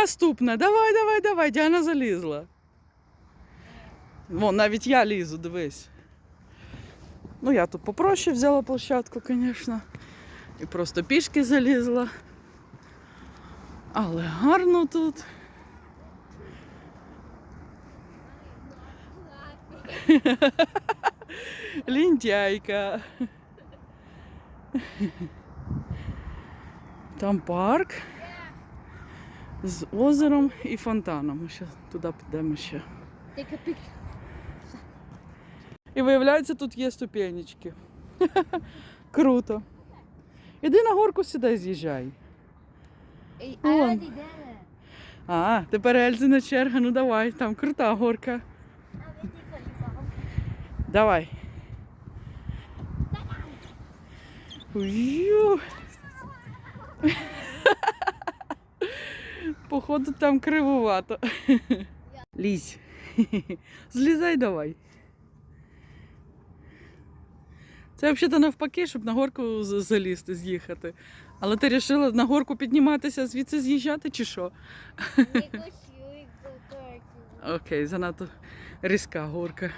Наступна. Давай, давай, давай. Діана залізла. Вон, навіть я лізу, дивись. Ну, я тут попроще взяла площадку, звісно. І просто пішки залізла. Але гарно тут. Лінтяйка. Там парк з озером і фонтаном. Ми ще туди підемо ще. І виявляється, тут є ступенечки. Круто. Іди на горку сідай, з'їжджай. А, тепер Ельзина черга, ну давай, там крута горка. Давай. Ую. Походу там кривувато. Лізь. Злізай давай. Це взагалі навпаки, щоб на горку залізти, з'їхати. Але ти вирішила на горку підніматися, звідси з'їжджати чи що? Окей, занадто різка горка.